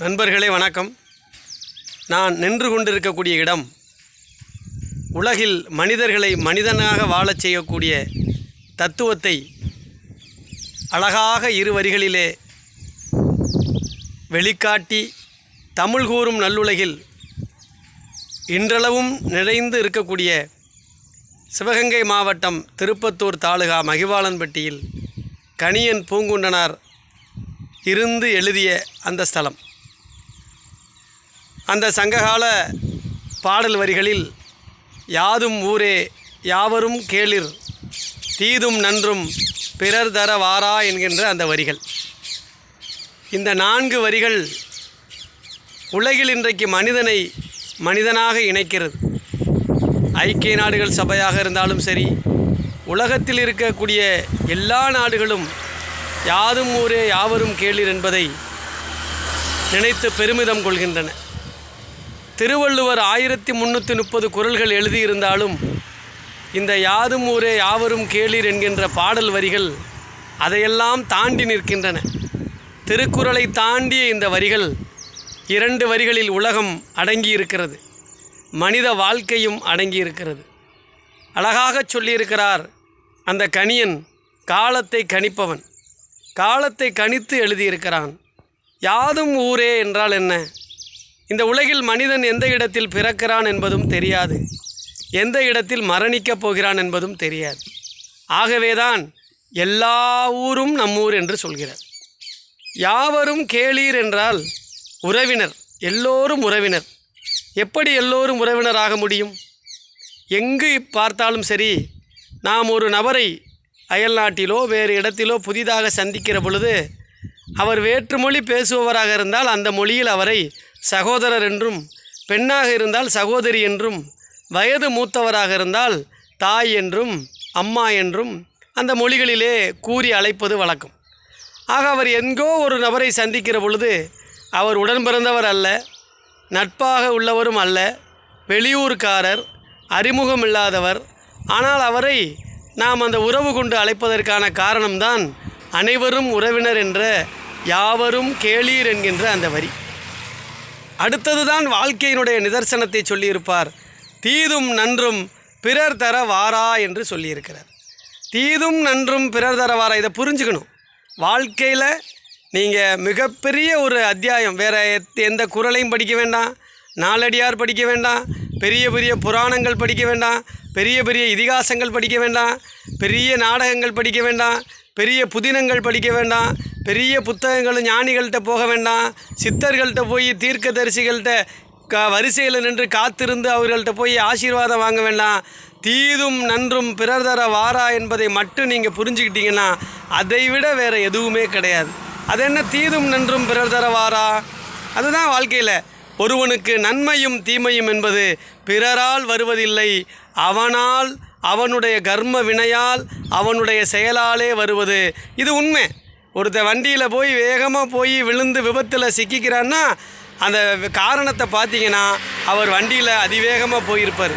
நண்பர்களே வணக்கம். நான் நின்று கொண்டிருக்கக்கூடிய இடம் உலகில் மனிதர்களை மனிதனாக வாழச் செய்யக்கூடிய தத்துவத்தை அழகாக இரு வரிகளிலே வெளிக்காட்டி தமிழ் கூறும் நல்லுலகில் இன்றளவும் நிறைந்து இருக்கக்கூடிய சிவகங்கை மாவட்டம் திருப்பத்தூர் தாலுகா மகிவாளன்பட்டியில் கணியன் பூங்குண்டனார் இருந்து எழுதிய அந்த ஸ்தலம். அந்த சங்ககால பாடல் வரிகளில் யாதும் ஊரே யாவரும் கேளிர் தீதும் நன்றும் பிறர் தர வாரா என்கின்ற அந்த வரிகள். இந்த நான்கு வரிகள் உலகில் இன்றைக்கு மனிதனை மனிதனாக இணைக்கிறது. ஐக்கிய நாடுகள் சபையாக இருந்தாலும் சரி உலகத்தில் இருக்கக்கூடிய எல்லா நாடுகளும் யாதும் ஊரே யாவரும் கேளிர் என்பதை நினைத்து பெருமிதம் கொள்கின்றன. திருவள்ளுவர் ஆயிரத்தி முந்நூற்றி முப்பது குரல்கள் எழுதியிருந்தாலும் இந்த யாதும் ஊரே யாவரும் கேளீர் என்கின்ற பாடல் வரிகள் அதையெல்லாம் தாண்டி நிற்கின்றன. திருக்குறளை தாண்டிய இந்த வரிகள் இரண்டு வரிகளில் உலகம் அடங்கி இருக்கிறது மனித வாழ்க்கையும் அடங்கி இருக்கிறது அழகாக சொல்லியிருக்கிறார் அந்த கணியன் காலத்தை கணிப்பவன். காலத்தை கணித்து எழுதியிருக்கிறான். யாதும் ஊரே என்றால் என்ன? இந்த உலகில் மனிதன் எந்த இடத்தில் பிறக்கிறான் என்பதும் தெரியாது. எந்த இடத்தில் மரணிக்கப் போகிறான் என்பதும் தெரியாது. ஆகவேதான் எல்லா ஊரும் நம்மூர் என்று சொல்கிறார். யாவரும் கேளீர் என்றால் உறவினர் எல்லோரும் உறவினர். எப்படி எல்லோரும் உறவினராக முடியும்? எங்கு பார்த்தாலும் சரி நாம் ஒரு நபரை அயல்நாட்டிலோ வேறு இடத்திலோ புதிதாக சந்திக்கிற பொழுது அவர் வேற்றுமொழி பேசுபவராக இருந்தால் அந்த மொழியில் அவரை சகோதரர் என்றும் பெண்ணாக இருந்தால் சகோதரி என்றும் வயது மூத்தவராக இருந்தால் தாய் என்றும் அம்மா என்றும் அந்த மொழிகளிலே கூறி அழைப்பது வழக்கம். ஆக அவர் எங்கோ ஒரு நபரை சந்திக்கிற பொழுது அவர் உடன் பிறந்தவர் அல்ல நட்பாக உள்ளவரும் அல்ல வெளியூர்காரர் அறிமுகம் இல்லாதவர் ஆனால் அவரை நாம் அந்த உறவு கொண்டு அழைப்பதற்கான காரணம்தான் அனைவரும் உறவினர் என்ற யாவரும் கேளீர் என்கின்ற அந்த வரி. அடுத்ததுதான் வாழ்க்கையினுடைய நிதர்சனத்தை சொல்லியிருப்பார். தீதும் நன்றும் பிறர் தர வாரா என்று சொல்லியிருக்கிறார். தீதும் நன்றும் பிறர் தர வாரா இதை புரிஞ்சுக்கணும். வாழ்க்கையில் நீங்கள் மிகப்பெரிய ஒரு அத்தியாயம். வேறு எந்த குரலையும் படிக்க வேண்டாம். நாலடியார் படிக்க வேண்டாம். பெரிய பெரிய புராணங்கள் படிக்க வேண்டாம். பெரிய பெரிய இதிகாசங்கள் படிக்க வேண்டாம். பெரிய நாடகங்கள் படிக்க வேண்டாம். பெரிய புதினங்கள் படிக்க வேண்டாம். பெரிய புத்தகங்களும் ஞானிகள்கிட்ட போக வேண்டாம். சித்தர்கள்ட்ட போய் தீர்க்கதரிசிகள்கிட்ட க வரிசையில் நின்று காத்திருந்து அவர்கள்ட்ட போய் ஆசீர்வாதம் வாங்க வேண்டாம். தீதும் நன்றும் பிறர் தர வாரா என்பதை மட்டும் நீங்கள் புரிஞ்சுக்கிட்டீங்கன்னா அதை விட வேறு எதுவுமே கிடையாது. அது என்ன தீதும் நன்றும் பிறர் தர வாரா? அதுதான் வாழ்க்கையில். ஒருவனுக்கு நன்மையும் தீமையும் என்பது பிறரால் வருவதில்லை. அவனால் அவனுடைய கர்ம வினையால் அவனுடைய செயலாலே வருவது. இது உண்மை. ஒருத்த வண்டியில் போய் வேகமாக போய் விழுந்து விபத்தில் சிக்கிக்கிறான்னா அந்த காரணத்தை பார்த்தீங்கன்னா அவர் வண்டியில் அதிவேகமாக போயிருப்பார்.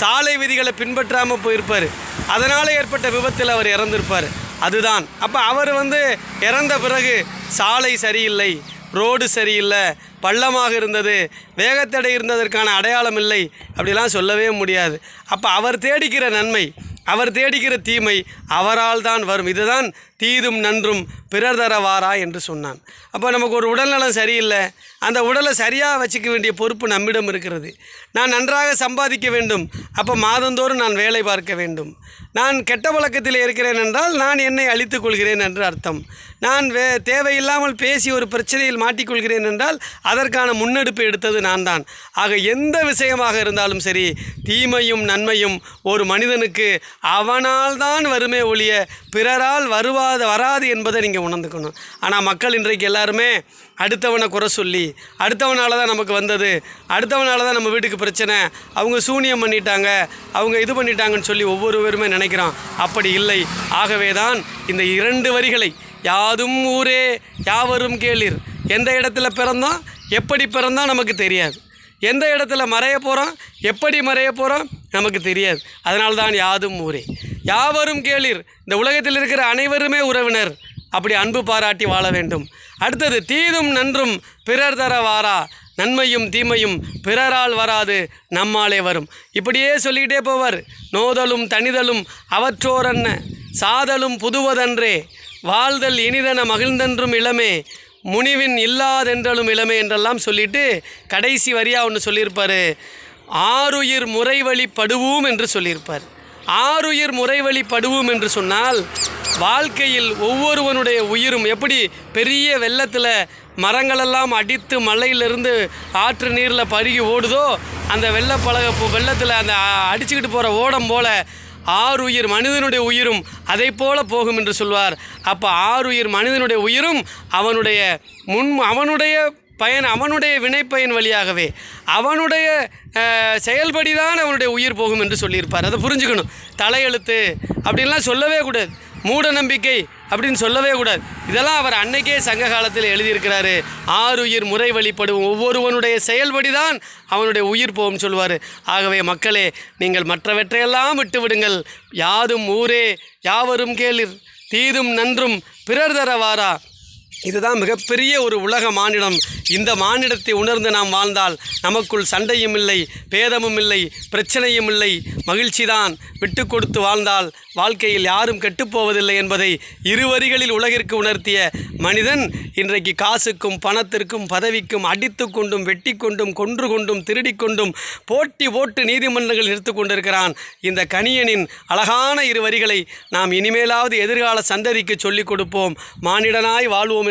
சாலை விதிகளை பின்பற்றாமல் போயிருப்பார். அதனால் ஏற்பட்ட விபத்தில் அவர் இறந்திருப்பார். அதுதான். அப்போ அவர் வந்து இறந்த பிறகு சாலை சரியில்லை ரோடு சரியில்லை பள்ளமாக இருந்தது வேகத்தடை இருந்ததற்கான அடையாளம் இல்லை அப்படிலாம் சொல்லவே முடியாது. அப்போ அவர் தேடிக்கிற நன்மை அவர் தேடிக்கிற தீமை அவரால் தான் வரும். இதுதான் தீதும் நன்றும் பிறர் தரவாரா என்று சொன்னான். அப்போ நமக்கு ஒரு உடல்நலம் சரியில்லை. அந்த உடலை சரியாக வச்சுக்க வேண்டிய பொறுப்பு நம்மிடம் இருக்கிறது. நான் நன்றாக சம்பாதிக்க வேண்டும். அப்போ மாதந்தோறும் நான் வேலை பார்க்க வேண்டும். நான் கெட்ட பழக்கத்தில் இருக்கிறேன் என்றால் நான் என்னை அழித்துக் கொள்கிறேன் என்று அர்த்தம். நான் வே தேவையில்லாமல் பேசி ஒரு பிரச்சனையில் மாட்டிக்கொள்கிறேன் என்றால் அதற்கான முன்னெடுப்பு எடுத்தது நான் தான். ஆக எந்த விஷயமாக இருந்தாலும் சரி தீமையும் நன்மையும் ஒரு மனிதனுக்கு அவனால் தான் வருமே ஒழிய பிறரால் வருவாத வராது என்பதை நீங்கள் உணர்ந்துக்கணும். ஆனால் மக்கள் இன்றைக்கு எல்லாருமே அடுத்தவனை குறை சொல்லி அடுத்தவனால் தான் நமக்கு வந்தது அடுத்தவனால தான் நம்ம வீட்டுக்கு பிரச்சனை அவங்க சூனியம் பண்ணிட்டாங்க அவங்க இது பண்ணிட்டாங்கன்னு சொல்லி ஒவ்வொருவருமே நினைக்கிறோம். அப்படி இல்லை. ஆகவே தான் இந்த இரண்டு வரிகளை யாதும் ஊரே யாவரும் கேளிர். எந்த இடத்துல பிறந்தோம் எப்படி பிறந்தோம் நமக்கு தெரியாது. எந்த இடத்துல மறைய போகிறோம் எப்படி மறைய போகிறோம் நமக்கு தெரியாது. அதனால தான் யாதும் ஊரே. யாவரும் கேளிர். இந்த உலகத்தில் இருக்கிற அனைவருமே உறவினர். அப்படி அன்பு பாராட்டி வாழ வேண்டும். அடுத்தது தீதும் நன்றும் பிறர் தர வாரா. நன்மையும் தீமையும் பிறரால் வராது நம்மாலே வரும். இப்படியே சொல்லிக்கிட்டே போவர். நோதலும் தனிதலும் அவற்றோரன்ன சாதலும் புதுவதன்றே. வாழ்தல் இனிதன மகிழ்ந்தென்றும் இளமே முனிவின் இல்லாதென்றலும் இளமே என்றெல்லாம் சொல்லிட்டு கடைசி வரியாக ஒன்று சொல்லியிருப்பார். ஆருயிர் முறைவழி படுவோம் என்று சொல்லியிருப்பார். ஆறுயிர் முறைவழி படுவோம் என்று சொன்னால் வாழ்க்கையில் ஒவ்வொருவனுடைய உயிரும் எப்படி பெரிய வெள்ளத்தில் மரங்களெல்லாம் அடித்து மலையிலிருந்து ஆற்று நீரில் பருகி ஓடுதோ அந்த வெள்ளப்பழக வெள்ளத்தில் அந்த அடிச்சுக்கிட்டு போகிற ஓடம் போல ஆறுயிர் மனிதனுடைய உயிரும் அதை போல போகும் என்று சொல்வார். அப்போ ஆறுயிர் மனிதனுடைய உயிரும் அவனுடைய முன் அவனுடைய பயன் அவனுடைய வினைப்பயன் வழியாகவே. அவனுடைய செயல்படி தான் அவனுடைய உயிர் போகும் என்று சொல்லியிருப்பார். அதை புரிஞ்சுக்கணும். தலையெழுத்து அப்படின்லாம் சொல்லவே கூடாது. மூட நம்பிக்கை அப்படின்னு சொல்லவே கூடாது. இதெல்லாம் அவர் அன்னைக்கே சங்க காலத்தில் எழுதியிருக்கிறாரு. ஆறுயிர் முறை வழிபடும் ஒவ்வொருவனுடைய செயல்படி தான் அவனுடைய உயிர் போகும் சொல்வார். ஆகவே மக்களே நீங்கள் மற்றவற்றையெல்லாம் விட்டுவிடுங்கள். யாதும் ஊரே யாவரும் கேளிர். தீதும் நன்றும் பிறர் தரவாரா? இதுதான் மிகப்பெரிய ஒரு உலக மானிடம். இந்த மானிடத்தை உணர்ந்து நாம் வாழ்ந்தால் நமக்குள் சண்டையும் இல்லை பேதமும் இல்லை பிரச்சனையும் இல்லை. மகிழ்ச்சிதான் விட்டு கொடுத்து வாழ்ந்தால் வாழ்க்கையில் யாரும் கெட்டுப்போவதில்லை என்பதை இருவரிகளில் உலகிற்கு உணர்த்திய மனிதன் இன்றைக்கு காசுக்கும் பணத்திற்கும் பதவிக்கும் அடித்து கொண்டும் வெட்டி கொண்டும் கொன்று கொண்டும் திருடி கொண்டும் போட்டி போட்டு நீதிமன்றங்கள் நிறுத்து கொண்டிருக்கிறான் இந்த கணியனின் அழகான இரு வரிகளை நாம் இனிமேலாவது எதிர்கால சந்ததிக்கு சொல்லிக் கொடுப்போம். மானிடனாய் வாழ்வோம்